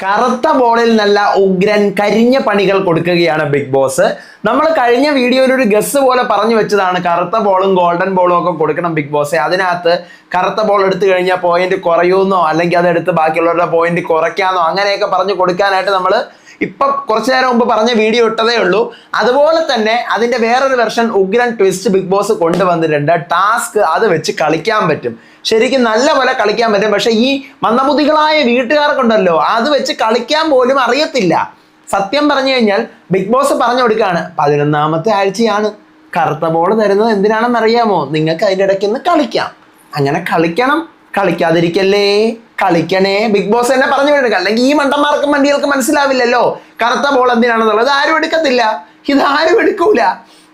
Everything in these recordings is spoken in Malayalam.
കറുത്ത ബോളിൽ നല്ല ഉഗ്രൻ കരിഞ്ഞ പണികൾ കൊടുക്കുകയാണ് ബിഗ് ബോസ് നമ്മൾ കഴിഞ്ഞ വീഡിയോയിൽ ഒരു ഗസ് പോലെ പറഞ്ഞു വെച്ചതാണ് കറുത്ത ബോളും ഗോൾഡൻ ബോളും ഒക്കെ കൊടുക്കണം ബിഗ് ബോസ് അതിനകത്ത് കറുത്ത ബോൾ എടുത്തു കഴിഞ്ഞാൽ പോയിന്റ് കുറയുമെന്നോ അല്ലെങ്കിൽ അതെടുത്ത് ബാക്കിയുള്ളവരുടെ പോയിന്റ് കുറയ്ക്കാന്നോ അങ്ങനെയൊക്കെ പറഞ്ഞു കൊടുക്കാനായിട്ട് നമ്മൾ ഇപ്പം കുറച്ചു നേരം മുമ്പ് പറഞ്ഞ വീഡിയോ ഇട്ടതേ ഉള്ളൂ. അതുപോലെ തന്നെ അതിന്റെ വേറൊരു വെർഷൻ ഉഗ്രൻ ട്വിസ്റ്റ് ബിഗ് ബോസ് കൊണ്ടുവന്നിട്ടുണ്ട്. ടാസ്ക് അത് വെച്ച് കളിക്കാൻ പറ്റും. ശരിക്കും നല്ല പോലെ കളിക്കാൻ പറ്റും. പക്ഷെ ഈ മന്ദബുദ്ധികളായ വീട്ടുകാർക്കുണ്ടല്ലോ അത് വെച്ച് കളിക്കാൻ പോലും അറിയത്തില്ല. സത്യം പറഞ്ഞു കഴിഞ്ഞാൽ ബിഗ് ബോസ് പറഞ്ഞു കൊടുക്കുകയാണ് പതിനൊന്നാമത്തെ ആഴ്ചയാണ്. കറുത്ത ബോൾ തരുന്നത് എന്തിനാണെന്ന് അറിയാമോ നിങ്ങൾക്ക് അതിന്റെ ഇടയ്ക്ക് കളിക്കാം. അങ്ങനെ കളിക്കണം. കളിക്കാതിരിക്കല്ലേ? കളിക്കണേ. ബിഗ് ബോസ് തന്നെ പറഞ്ഞു വിടുക അല്ലെങ്കിൽ ഈ മണ്ടന്മാർക്കും മണ്ടികൾക്ക് മനസ്സിലാവില്ലല്ലോ. കറുത്ത ബോൾ എന്തിനാണെന്നുള്ളത് ആരും എടുക്കത്തില്ല. ഇതാരും എടുക്കൂല.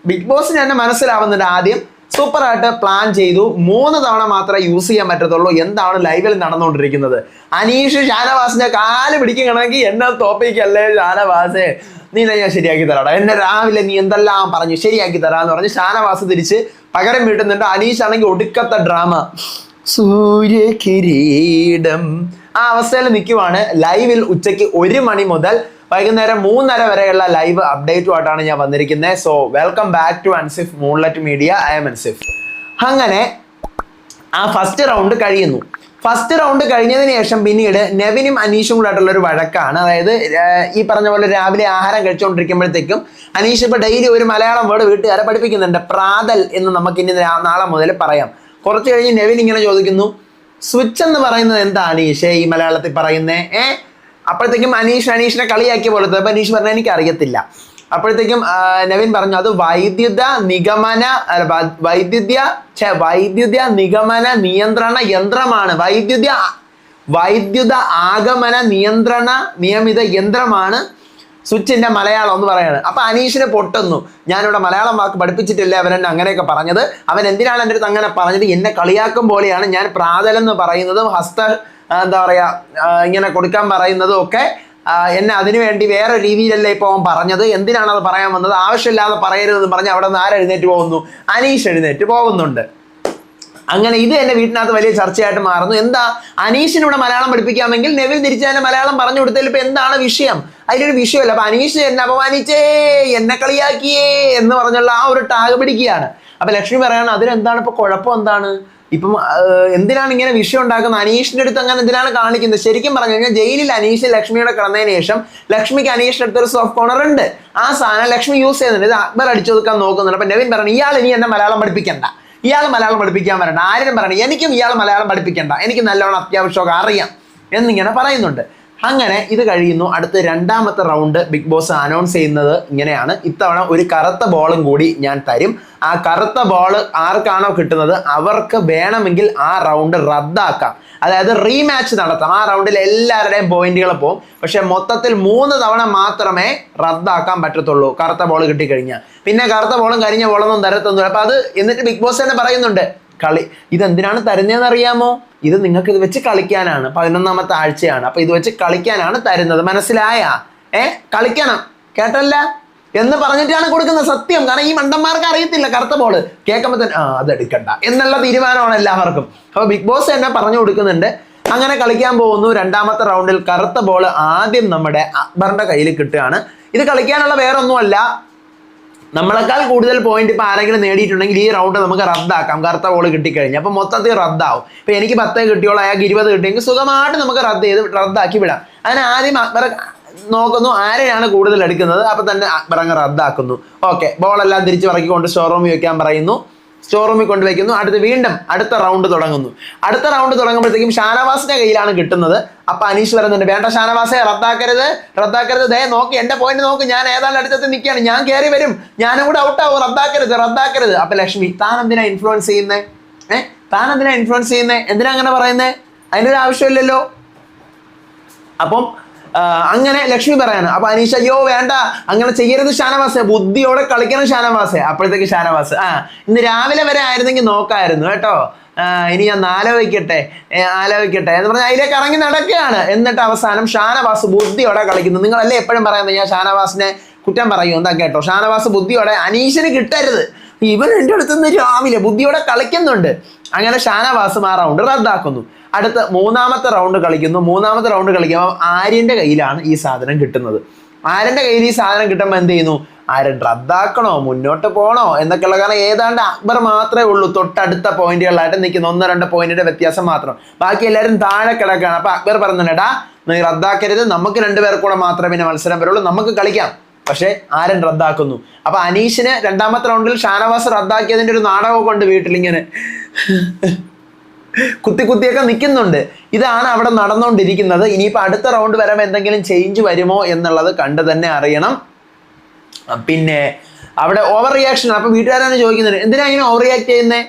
ബിഗ് ബോസ് തന്നെ മനസ്സിലാവുന്നുണ്ട് ആദ്യം. സൂപ്പർ ആയിട്ട് പ്ലാൻ ചെയ്തു. മൂന്ന് തവണ മാത്രമേ യൂസ് ചെയ്യാൻ പറ്റത്തുള്ളൂ. എന്താണ് ലൈവിൽ നടന്നുകൊണ്ടിരിക്കുന്നത്? അനീഷ് ഷാനവാസിനെ കാൽ പിടിക്കണമെങ്കിൽ എന്നെ തോപ്പിക്കല്ലേ ഷാനവാസേ? നീ ഞാൻ ശരിയാക്കി തരാടാ എന്നെ രാവിലെ നീ എന്തെല്ലാം പറഞ്ഞു ശരിയാക്കി തരാന്ന് പറഞ്ഞ് ഷാനവാസ് തിരിച്ച് പകരം വീട്ടുന്നുണ്ട്. അനീഷ് ആണെങ്കിൽ ഒടുക്കത്തെ ഡ്രാമ സൂര്യകിരീടം. ആ അവസ്ഥയിൽ നിൽക്കുവാണ് ലൈവിൽ ഉച്ചയ്ക്ക് ഒരു മണി മുതൽ വൈകുന്നേരം മൂന്നര വരെയുള്ള ലൈവ് അപ്ഡേറ്റുമായിട്ടാണ് ഞാൻ വന്നിരിക്കുന്നത്. So welcome back to Ansif Moonlet media I'm Ansif അങ്ങനെ ആ ഫസ്റ്റ് റൗണ്ട് കഴിയുന്നു. ഫസ്റ്റ് റൗണ്ട് കഴിഞ്ഞതിന് ശേഷം പിന്നീട് നെവിനും അനീഷും കൂടെ ആയിട്ടുള്ള ഒരു വഴക്കാണ്. അതായത് ഈ പറഞ്ഞ പോലെ രാവിലെ ആഹാരം കഴിച്ചുകൊണ്ടിരിക്കുമ്പോഴത്തേക്കും അനീഷ് ഇപ്പൊ ഡെയിലി ഒരു മലയാളം വേർഡ് വീട്ടുകാരെ പഠിപ്പിക്കുന്നുണ്ട്. പ്രാതൽ എന്ന് നമുക്ക് ഇനി നാളെ മുതൽ പറയാം. കുറച്ച് കഴിഞ്ഞ് നെവിൻ ഇങ്ങനെ ചോദിക്കുന്നു സ്വിച്ച് എന്ന് പറയുന്നത് എന്താ അനീഷേ ഈ മലയാളത്തിൽ പറയുന്നേ? ഏ അപ്പോഴത്തേക്കും അനീഷ് അനീഷിനെ കളിയാക്കിയ പോലത്തെ അപ്പൊ അനീഷ് പറഞ്ഞാൽ എനിക്ക് അറിയത്തില്ല അപ്പോഴത്തേക്കും നവീൻ പറഞ്ഞു അത് വൈദ്യുത നിഗമന വൈദ്യുത വൈദ്യുത നിഗമന നിയന്ത്രണ യന്ത്രമാണ്. വൈദ്യുത വൈദ്യുത ആഗമന നിയന്ത്രണ നിയമിത യന്ത്രമാണ്. സ്വിച്ചിന്റെ മലയാളം എന്ന് പറയാണ്. അപ്പൊ അനീഷിനെ പൊട്ടുന്നു. ഞാനിവിടെ മലയാളം വാക്ക് പഠിപ്പിച്ചിട്ടില്ല? അവൻ എന്നെ അങ്ങനെയൊക്കെ പറഞ്ഞത്. അവൻ എന്തിനാണ് എന്റെ അടുത്ത് അങ്ങനെ പറഞ്ഞത്? എന്നെ കളിയാക്കും പോലെയാണ് ഞാൻ പ്രാതൽ എന്ന് പറയുന്നതും ഹസ്ത എന്താ പറയാ ഇങ്ങനെ കൊടുക്കാൻ പറയുന്നതും ഒക്കെ എന്നെ അതിനു വേണ്ടി വേറെ രീതിയിലല്ലേ ഇപ്പോൾ അവൻ പറഞ്ഞത്? എന്തിനാണ് അത് പറയാൻ വന്നത്? ആവശ്യമില്ലാതെ പറയരുതെന്ന് പറഞ്ഞ് അവിടെ നിന്ന് ആരെഴുന്നേറ്റ് പോകുന്നു? അനീഷ് എഴുന്നേറ്റ് പോകുന്നുണ്ട്. അങ്ങനെ ഇത് എന്റെ വീട്ടിനകത്ത് വലിയ ചർച്ചയായിട്ട് മാറുന്നു. എന്താ? അനീഷിനിവിടെ മലയാളം പഠിപ്പിക്കാമെങ്കിൽ നെവിൽ തിരിച്ച് തന്നെ മലയാളം പറഞ്ഞു കൊടുത്തതിൽ ഇപ്പൊ എന്താണ് വിഷയം? അതിലൊരു വിഷയമല്ല. അപ്പൊ അനീഷ് എന്നെ അപമാനിച്ചേ എന്നെ കളിയാക്കിയേ എന്ന് പറഞ്ഞുള്ള ആ ഒരു ടാഗ് പിടിക്കുകയാണ്. അപ്പൊ ലക്ഷ്മി പറയാണ് അതിലെന്താണ് ഇപ്പൊ കുഴപ്പം എന്താണ്? ഇപ്പം എന്തിനാണ് ഇങ്ങനെ വിഷയം ഉണ്ടാക്കുന്നത്? അനീഷിന്റെ അടുത്ത് അങ്ങനെ എന്തിനാണ് കാണിക്കുന്നത്? ശരിക്കും പറഞ്ഞു കഴിഞ്ഞാൽ ജയിലിൽ അനീഷ് ലക്ഷ്മിയുടെ കിടന്നതിന് ശേഷം ലക്ഷ്മിക്ക് അനീഷിന്റെ അടുത്ത് ഒരു സോഫ്റ്റ് കോർണർ ഉണ്ട്. ആ സാധനം ലക്ഷ്മി യൂസ് ചെയ്യുന്നുണ്ട്. ഇത് അക്ബർ അടിച്ചൊതുക്കാൻ നോക്കുന്നുണ്ട്. അപ്പൊ നവീൻ പറഞ്ഞു ഇയാൾ ഇനി എന്നെ മലയാളം പഠിപ്പിക്കണ്ട. ഇയാൾ മലയാളം പഠിപ്പിക്കാൻ വരണ്ട. ആരും പറയണം എനിക്കും ഇയാൾ മലയാളം പഠിപ്പിക്കണ്ട. എനിക്ക് നല്ലോണം അത്യാവശ്യമൊക്കെ അറിയാം. എന്നിങ്ങനെ പറയുന്നുണ്ട്. അങ്ങനെ ഇത് കഴിയുന്നു. അടുത്ത രണ്ടാമത്തെ റൗണ്ട് ബിഗ് ബോസ് അനൗൺസ് ചെയ്യുന്നത് ഇങ്ങനെയാണ്. ഇത്തവണ ഒരു കറുത്ത ബോളും കൂടി ഞാൻ തരും. ആ കറുത്ത ബോൾ ആർക്കാണോ കിട്ടുന്നത്? അവർക്ക് വേണമെങ്കിൽ ആ റൗണ്ട് റദ്ദാക്കാം. അതായത് റീമാച്ച് നടത്താം. ആ റൗണ്ടിൽ എല്ലാവരുടെയും പോയിന്റുകൾ പോകും പക്ഷെ മൊത്തത്തിൽ മൂന്ന് തവണ മാത്രമേ റദ്ദാക്കാൻ പറ്റത്തുള്ളൂ. കറുത്ത ബോൾ കിട്ടിക്കഴിഞ്ഞാൽ. പിന്നെ കറുത്ത ബോളും കരിഞ്ഞ ബോളൊന്നും തരത്തൊന്നുമില്ല. അപ്പൊ അത് എന്നിട്ട് ബിഗ് ബോസ് തന്നെ പറയുന്നുണ്ട്. കളി. ഇതെന്തിനാണ് തരുന്നതെന്ന് അറിയാമോ ഇത് നിങ്ങൾക്ക് ഇത് വെച്ച് കളിക്കാനാണ്. പതിനൊന്നാമത്തെ ആഴ്ചയാണ്. അപ്പൊ ഇത് വെച്ച് കളിക്കാനാണ് തരുന്നത്. മനസ്സിലായ? ഏ? കളിക്കണം. കേട്ടല്ല? എന്ന് പറഞ്ഞിട്ടാണ് കൊടുക്കുന്നത് സത്യം. കാരണം ഈ മണ്ടന്മാർക്ക് അറിയത്തില്ല. കറുത്ത ബോൾ കേൾക്കുമ്പോൾ തന്നെ ആ അത് എടുക്കണ്ട. എന്നുള്ള തീരുമാനമാണ് എല്ലാവർക്കും. അപ്പൊ ബിഗ് ബോസ് തന്നെ പറഞ്ഞു കൊടുക്കുന്നുണ്ട്. അങ്ങനെ കളിക്കാൻ പോകുന്നു. രണ്ടാമത്തെ റൗണ്ടിൽ കറുത്ത ബോൾ ആദ്യം നമ്മുടെ അക്ബറിന്റെ കയ്യിൽ കിട്ടുകയാണ്. ഇത് കളിക്കാനുള്ള വേറൊന്നുമല്ല. നമ്മളെക്കാൾ കൂടുതൽ പോയിന്റ് ഇപ്പൊ ആരെങ്കിലും നേടിയിട്ടുണ്ടെങ്കിൽ ഈ റൗണ്ട് നമുക്ക് റദ്ദാക്കാം. കറുത്ത ബോൾ കിട്ടിക്കഴിഞ്ഞാൽ അപ്പോൾ മൊത്തത്തിൽ റദ്ദാവും. ഇപ്പൊ എനിക്ക് പത്തേ കിട്ടിയോളൂ അയാൾക്ക് ഇരുപത് കിട്ടിയെങ്കിൽ സുഖമായിട്ട് നമുക്ക് റദ്ദ് ചെയ്ത് റദ്ദാക്കി വിടാം. അതിന് ആദ്യം അക്ബർ നോക്കുന്നു ആരെയാണ് കൂടുതൽ എടുക്കുന്നത്? അപ്പൊ തന്നെ അക്ബർ അങ്ങ് റദ്ദാക്കുന്നു. ഓക്കെ ബോളെല്ലാം തിരിച്ച് പറക്കിക്കൊണ്ട് സ്റ്റോർ റൂമിൽ വെക്കാൻ പറയുന്നു. സ്റ്റോർ റൂമിൽ കൊണ്ടുവയ്ക്കുന്നു. അടുത്ത് വീണ്ടും അടുത്ത റൗണ്ട് തുടങ്ങുന്നു. അടുത്ത റൗണ്ട് തുടങ്ങുമ്പോഴത്തേക്കും ഷാനവാസിന്റെ കയ്യിലാണ് കിട്ടുന്നത്. അപ്പൊ അനീഷ് വരുന്നുണ്ട്. വേണ്ട ഷാനവാസെ റദ്ദാക്കരുത്. റദ്ദാക്കരുത്. ദേ നോക്കി എന്റെ പോയിന്റ് നോക്ക്. ഞാൻ ഏതാണ്ട് അടുത്തത് നിൽക്കുകയാണ് ഞാൻ കയറി വരും. ഞാനും കൂടെ ഔട്ടാവും റദ്ദാക്കരുത് റദ്ദാക്കരുത്. അപ്പൊ ലക്ഷ്മി താൻ എന്തിനാ ഇൻഫ്ലുവൻസ് ചെയ്യുന്നേ? ഏഹ് താൻ എന്തിനാ ഇൻഫ്ലുവൻസ് ചെയ്യുന്നേ? എന്തിനാ അങ്ങനെ പറയുന്നേ? അതിനൊരു ആവശ്യമില്ലല്ലോ. അപ്പം അങ്ങനെ ലക്ഷ്മി പറയാണ്. അപ്പൊ അനീഷ അയ്യോ വേണ്ട. അങ്ങനെ ചെയ്യരുത് ഷാനവാസ്. ബുദ്ധിയോടെ കളിക്കണം ഷാനവാസ്. അപ്പോഴത്തേക്ക് ഷാനവാസ് ആ ഇന്ന് രാവിലെ വരെ ആയിരുന്നെങ്കിൽ നോക്കായിരുന്നു കേട്ടോ. ഇനി ഞാൻ ആലോചിക്കട്ടെ. ആലോചിക്കട്ടെ. എന്ന് പറഞ്ഞാൽ അതിലേക്ക് ഇറങ്ങി നടക്കുകയാണ്. എന്നിട്ട് അവസാനം ഷാനവാസ് ബുദ്ധിയോടെ കളിക്കുന്നു. നിങ്ങളല്ലേ എപ്പോഴും പറയുന്നത് ഞാൻ ഷാനവാസിനെ കുറ്റം പറയൂ. എന്താ കേട്ടോ? ഷാനവാസ് ബുദ്ധിയോടെ അനീഷിന് കിട്ടരുത്. ഇവൻ എന്റെ അടുത്തുനിന്ന് രാവിലെ ബുദ്ധിയോടെ കളിക്കുന്നുണ്ട്. അങ്ങനെ ഷാനവാസും ആ റൗണ്ട് റദ്ദാക്കുന്നു. അടുത്ത മൂന്നാമത്തെ റൗണ്ട് കളിക്കുന്നു. മൂന്നാമത്തെ റൗണ്ട് കളിക്കുമ്പോൾ ആര്യന്റെ കയ്യിലാണ് ഈ സാധനം കിട്ടുന്നത്. ആര്യന്റെ കയ്യിൽ ഈ സാധനം കിട്ടുമ്പോൾ എന്ത് ചെയ്യുന്നു? ആര്യൻ റദ്ദാക്കണോ? മുന്നോട്ട് പോകണോ എന്നൊക്കെയുള്ള കാരണം ഏതാണ്ട് അക്ബർ മാത്രമേ ഉള്ളൂ. തൊട്ടടുത്ത പോയിന്റുകളായിട്ട് നിൽക്കുന്ന ഒന്നോ രണ്ടോ പോയിന്റിന്റെ വ്യത്യാസം മാത്രം. ബാക്കി എല്ലാവരും താഴെ കിടക്കുകയാണ്. അപ്പൊ അക്ബർ പറഞ്ഞിട്ടാ നീ റദ്ദാക്കരുത്. നമുക്ക് രണ്ടുപേർ കൂടെ മാത്രമേ പിന്നെ മത്സരം വരുള്ളൂ. നമുക്ക് കളിക്കാം. പക്ഷേ ആരൻ റദ്ദാക്കുന്നു. അപ്പൊ അനീഷിന് രണ്ടാമത്തെ റൗണ്ടിൽ ഷാനവാസ് റദ്ദാക്കിയതിന്റെ ഒരു നാടകമൊക്കെ ഉണ്ട് വീട്ടിലിങ്ങനെ കുത്തി കുത്തിയൊക്കെ നിൽക്കുന്നുണ്ട് ഇതാണ് അവിടെ നടന്നുകൊണ്ടിരിക്കുന്നത് ഇനിയിപ്പോൾ അടുത്ത റൗണ്ട് വരുമ്പോൾ എന്തെങ്കിലും ചേഞ്ച് വരുമോ എന്നുള്ളത് കണ്ട് തന്നെ അറിയണം. പിന്നെ അവിടെ ഓവർ റിയാക്ഷൻ അപ്പോൾ വീട്ടുകാരാണ് ചോദിക്കുന്നത് എന്തിനാ ഇങ്ങനെ ഓവർ റിയാക്ട് ചെയ്യുന്നത്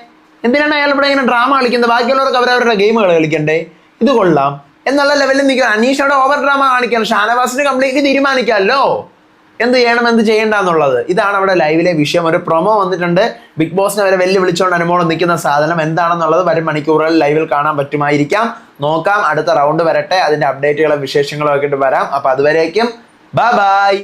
എന്തിനാണ് അയാൾ ഇവിടെ ഇങ്ങനെ ഡ്രാമ കളിക്കുന്നത്? ബാക്കിയുള്ളവർക്ക് അവരവരുടെ ഗെയിമുകൾ കളിക്കണ്ടേ? ഇത് കൊള്ളാം. എന്നുള്ള ലെവലിൽ നിൽക്കുക അനീഷ് അവിടെ ഓവർ ഡ്രാമ കാണിക്കണം ഷാനവാസിന് കംപ്ലീറ്റ്ലി തീരുമാനിക്കാമല്ലോ. എന്ത് ചെയ്യണം എന്ത് ചെയ്യണ്ട എന്നുള്ളത്. ഇതാണ് അവിടെ ലൈവിലെ വിഷയം. ഒരു പ്രൊമോ വന്നിട്ടുണ്ട്. ബിഗ് ബോസിനെ വരെ വെല്ലു വിളിച്ചുകൊണ്ട് അനുമോളം നിൽക്കുന്ന സാധനം എന്താണെന്നുള്ളത് വരും മണിക്കൂറുകളിൽ ലൈവിൽ കാണാൻ പറ്റുമായിരിക്കാം. നോക്കാം. അടുത്ത റൗണ്ട് വരട്ടെ. അതിന്റെ അപ്ഡേറ്റുകളും വിശേഷങ്ങളും ഒക്കെ വരാം. അപ്പൊ അതുവരേക്കും. Bye bye